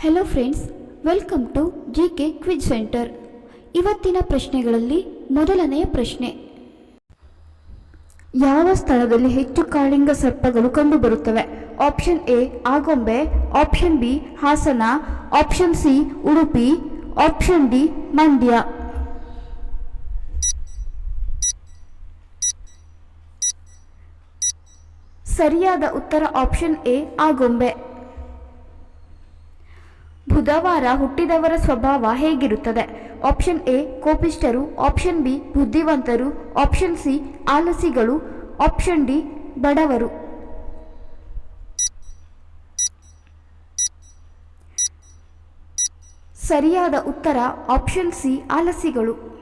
Hello friends welcome to G K quiz centre ಇವತ್ತಿನ ಪ್ರಶ್ನೆಗಳಲ್ಲಿ ಮೊದಲನೆಯ ಪ್ರಶ್ನೆ. ಯಾವ ಸ್ಥಳದಲ್ಲಿ ಹೆಚ್ಚು ಕಾಳಿಂಗ ಸರ್ಪಗಳು ಕಂಡುಬರುತ್ತವೆ? Option A Agumbe option B Hassan option C Udupi option D Mandya. ಸರಿಯಾದ ಉತ್ತರ ಆಪ್ಷನ್ ಎ ಆಗೊಂಬೆ. ಬುಧವಾರ ಹುಟ್ಟಿದವರ ಸ್ವಭಾವ ಹೇಗಿರುತ್ತದೆ? ಆಪ್ಷನ್ ಎ ಕೋಪಿಷ್ಟರು ಆಪ್ಷನ್ ಬಿ, ಬುದ್ಧಿವಂತರು. ಆಪ್ಷನ್ ಸಿ, ಆಲಸಿಗಳು. ಆಪ್ಷನ್ ಡಿ, ಬಡವರು. ಸರಿಯಾದ ಉತ್ತರ ಆಪ್ಷನ್ ಸಿ, ಆಲಸಿಗಳು.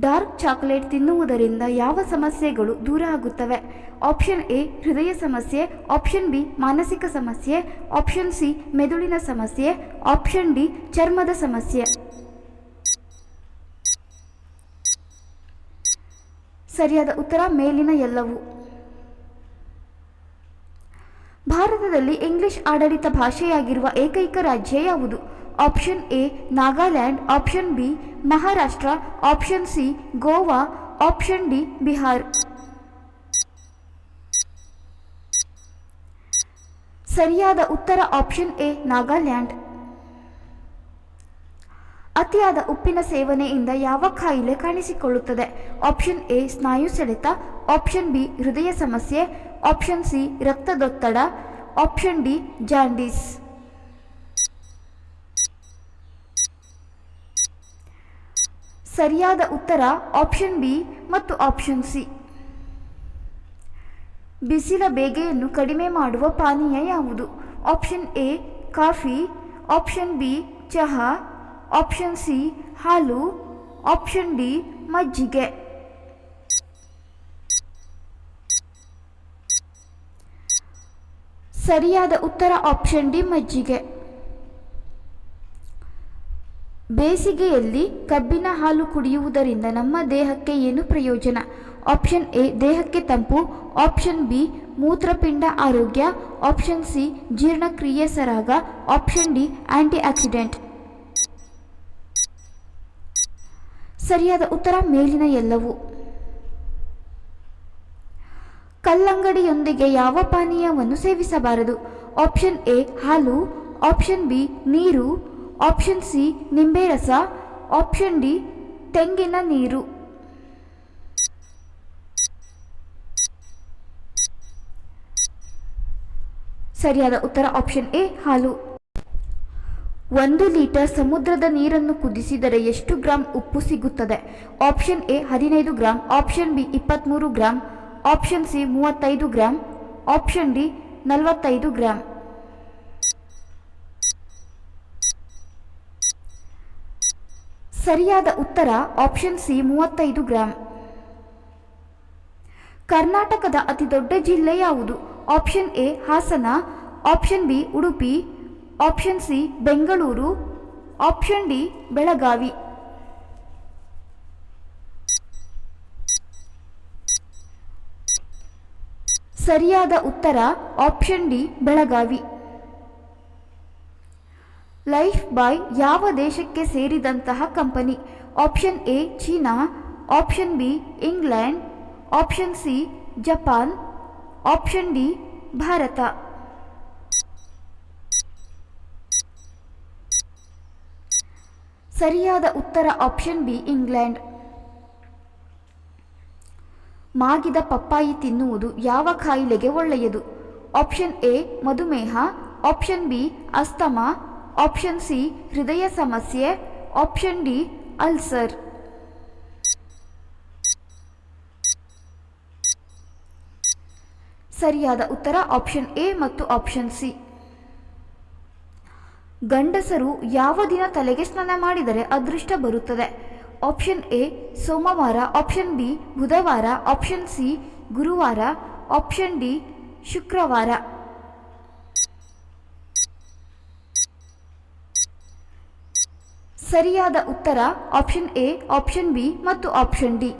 ಡಾರ್ಕ್ ಚಾಕೊಲೇಟ್ ತಿನ್ನುವುದರಿಂದ ಯಾವ ಸಮಸ್ಯೆಗಳು ದೂರ ಆಗುತ್ತವೆ? ಆಪ್ಷನ್ ಎ, ಹೃದಯ ಸಮಸ್ಯೆ, ಆಪ್ಷನ್ ಬಿ, ಮಾನಸಿಕ ಸಮಸ್ಯೆ, ಆಪ್ಷನ್ ಸಿ, ಮೆದುಳಿನ ಸಮಸ್ಯೆ, ಆಪ್ಷನ್ ಡಿ, ಚರ್ಮದ ಸಮಸ್ಯೆ. ಸರಿಯಾದ ಉತ್ತರ, ಮೇಲಿನ ಎಲ್ಲವು. ಭಾರತದಲ್ಲಿ ಇಂಗ್ಲಿಷ್ ಆಡಳಿತ ಭಾಷೆಯಾಗಿರುವ ಏಕೈಕ ರಾಜ್ಯ ಯಾವುದು? Option A Nagaland option B Maharashtra option C Goa option D Bihar ಸರಿಯಾದ ಉತ್ತರ ಆಪ್ಷನ್ ಎ ನಾಗಾಲ್ಯಾಂಡ್ ಅತಿಯಾದ ಉಪ್ಪಿನ ಸೇವನೆಯಿಂದ ಯಾವ ಕಾಯಿಲೆ ಕಾಣಿಸಿಕೊಳ್ಳುತ್ತದೆ? ಆಪ್ಷನ್ ಎ ಸ್ನಾಯು ಸೆಳೆತ. ಆಪ್ಷನ್ ಬಿ ಹೃದಯ ಸಮಸ್ಯೆ. ಆಪ್ಷನ್ ಸಿ ರಕ್ತದೊತ್ತಡ. ಆಪ್ಷನ್ ಡಿ ಜಾಂಡೀಸ್ ಸರಿಯಾದ ಉತ್ತರ ಆಪ್ಷನ್ ಬಿ ಮತ್ತು ಆಪ್ಷನ್ ಸಿ. ಬಿಸಿಲ ಬೇಗೆಯನ್ನು ಕಡಿಮೆ ಮಾಡುವ ಪಾನೀಯ ಯಾವುದು? Option A, coffee. Option B, ಚಹಾ. ಆಪ್ಷನ್ ಸಿ, ಹಾಲು. ಆಪ್ಷನ್ ಡಿ, ಮಜ್ಜಿಗೆ. ಸರಿಯಾದ ಉತ್ತರ ಆಪ್ಷನ್ ಡಿ, ಮಜ್ಜಿಗೆ. ಬೇಸಿಗೆಯಲ್ಲಿ ಕಬ್ಬಿನ ಹಾಲು ಕುಡಿಯುವುದರಿಂದ ನಮ್ಮ ದೇಹಕ್ಕೆ ಏನು ಪ್ರಯೋಜನ? ಆಪ್ಷನ್ ಎ, ದೇಹಕ್ಕೆ ತಂಪು. ಆಪ್ಷನ್ ಬಿ, ಮೂತ್ರಪಿಂಡ ಆರೋಗ್ಯ. ಆಪ್ಷನ್ ಸಿ, ಜೀರ್ಣಕ್ರಿಯೆ ಸರಾಗ. ಆಪ್ಷನ್ ಡಿ ಆಂಟಿ ಆಕ್ಸಿಡೆಂಟ್ ಸರಿಯಾದ ಉತ್ತರ ಮೇಲಿನ ಎಲ್ಲವು. ಕಲ್ಲಂಗಡಿಯೊಂದಿಗೆ ಯಾವ ಪಾನೀಯವನ್ನು ಸೇವಿಸಬಾರದು? ಆಪ್ಷನ್ ಎ, ಹಾಲು. ಆಪ್ಷನ್ ಬಿ, ನೀರು. ಆಪ್ಷನ್ ಸಿ ನಿಂಬೆ ರಸ. ಆಪ್ಷನ್ ಡಿ ತೆಂಗಿನ ನೀರು. ಸರಿಯಾದ ಉತ್ತರ ಆಪ್ಷನ್ ಎ ಹಾಲು. ಒಂದು ಲೀಟರ್ ಸಮುದ್ರದ ನೀರನ್ನು ಕುದಿಸಿದರೆ ಎಷ್ಟು ಗ್ರಾಂ ಉಪ್ಪು ಸಿಗುತ್ತದೆ? ಆಪ್ಷನ್ ಎ ಹದಿನೈದು ಗ್ರಾಂ. ಆಪ್ಷನ್ ಬಿ ಇಪ್ಪತ್ತ್ಮೂರು ಗ್ರಾಂ. ಆಪ್ಷನ್ ಸಿ ಮೂವತ್ತೈದು ಗ್ರಾಂ. ಆಪ್ಷನ್ ಡಿ ನಲವತ್ತೈದು ಗ್ರಾಂ. ಸರಿಯಾದ ಉತ್ತರ ಆಪ್ಷನ್ ಸಿ ಮೂವತ್ತೈದು ಗ್ರಾಂ. ಕರ್ನಾಟಕದ ಅತಿ ದೊಡ್ಡ ಜಿಲ್ಲೆ ಯಾವುದು? Option A Hassan option B Udupi option C Bengaluru option D Belagavi. ಸರಿಯಾದ ಉತ್ತರ option D Belagavi. Lifebuoy ಯಾವ ದೇಶಕ್ಕೆ ಸೇರಿದಂತಹ company? Option A, China. Option B, England. Option C, Japan. Option D, Bharat. ಸರಿಯಾದ ಉತ್ತರ ಆಪ್ಷನ್ ಬಿ, ಇಂಗ್ಲೆಂಡ್. ಮಾಗಿದ ಪಪ್ಪಾಯಿ ತಿನ್ನುವುದು ಯಾವ ಕಾಯಿಲೆಗೆ ಒಳ್ಳೆಯದು? ಆಪ್ಷನ್ ಎ, ಮಧುಮೇಹ. Option B, asthma. Option C ಹೃದಯ ಸಮಸ್ಯೆ. ಆಪ್ಷನ್ ಡಿ ಅಲ್ಸರ್ ಸರಿಯಾದ ಉತ್ತರ ಆಪ್ಷನ್ ಎ ಮತ್ತು ಆಪ್ಷನ್ ಸಿ ಗಂಡಸರು ಯಾವ ದಿನ ತಲೆಗೆ ಸ್ನಾನ ಮಾಡಿದರೆ ಅದೃಷ್ಟ ಬರುತ್ತದೆ? ಆಪ್ಷನ್ ಎ ಸೋಮವಾರ. ಆಪ್ಷನ್ ಬಿ ಬುಧವಾರ. ಆಪ್ಷನ್ ಸಿ ಗುರುವಾರ. ಆಪ್ಷನ್ ಡಿ ಶುಕ್ರವಾರ. ಸರಿಯಾದ ಉತ್ತರ ಆಪ್ಷನ್ ಎ ಆಪ್ಷನ್ ಬಿ ಮತ್ತು ಆಪ್ಷನ್ ಡಿ.